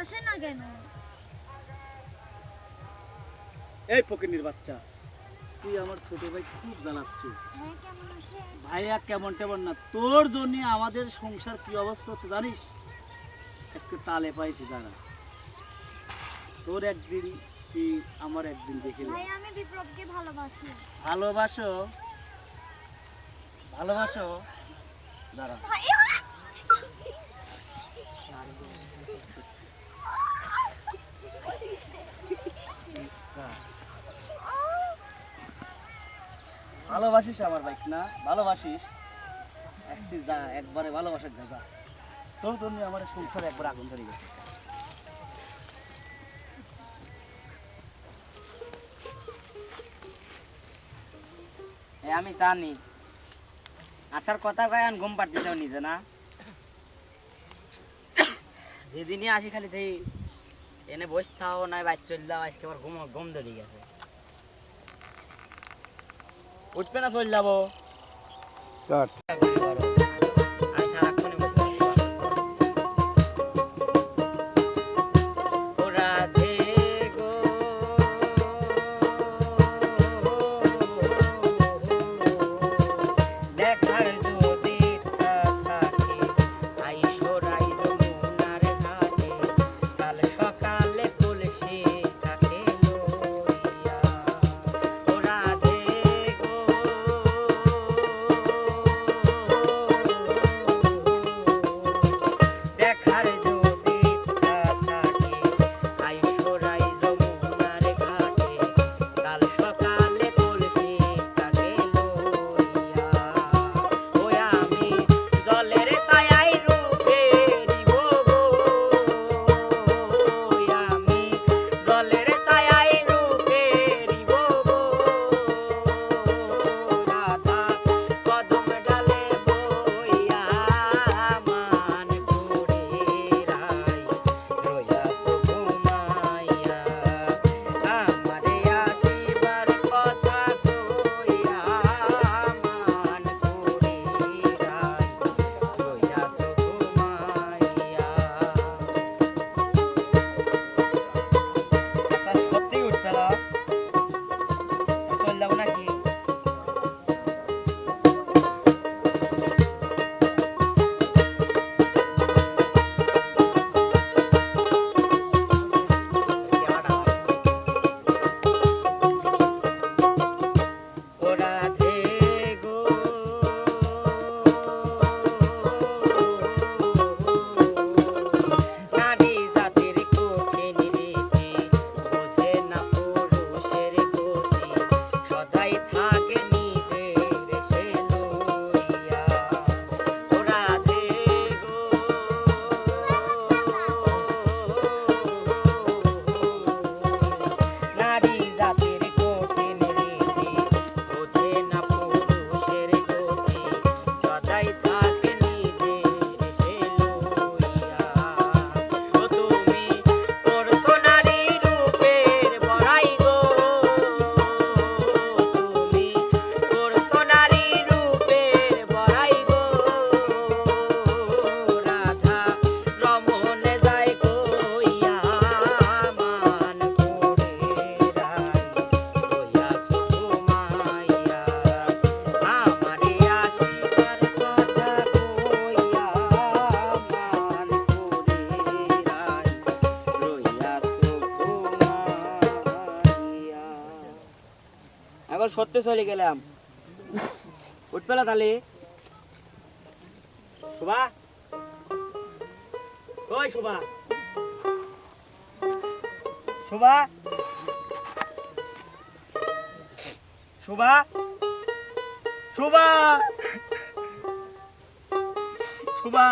আসে না কেন? এই ফকিনির বাচ্চা তুই আমার ছোট ভাই খুব জ্বালাচ্ছ। হ্যাঁ ভাইয়া কেমন কেমন না তোর জন্য আমাদের সংসার কি অবস্থা হচ্ছে জানিস? আজকে তালে পাইছি দাঁড়া। তোর একদিন কি আমার একদিন দেখে নে। আমি বিপ্লবকে ভালোবাসি। ভালোবাসো? ভালোবাসো? দাঁড়া। ভালোবাসিস আমার বাইক না? ভালোবাসিস? আজকে যা, একবারে ভালোবাসার যা যা তোর জন্য আমার সংসার একবার আগুন ধরে গেছে। আমি জানি। আসার কথা কয় ঘুম পাড়তে যাও নিজে, না? যেদিনই আসি খালি সেই এনে বসে থাও, নাই বাইর চললাম আজকে আবার ঘুম ঘুম ধরে গেছে। উঠবে না চল যাব। সারাক্ষণই এখন সত্যি চলে গেলাম। উঠবেলা তাহলে শুভা। ওই শুভা? শুভা। শুভা। শুভা। শুভা।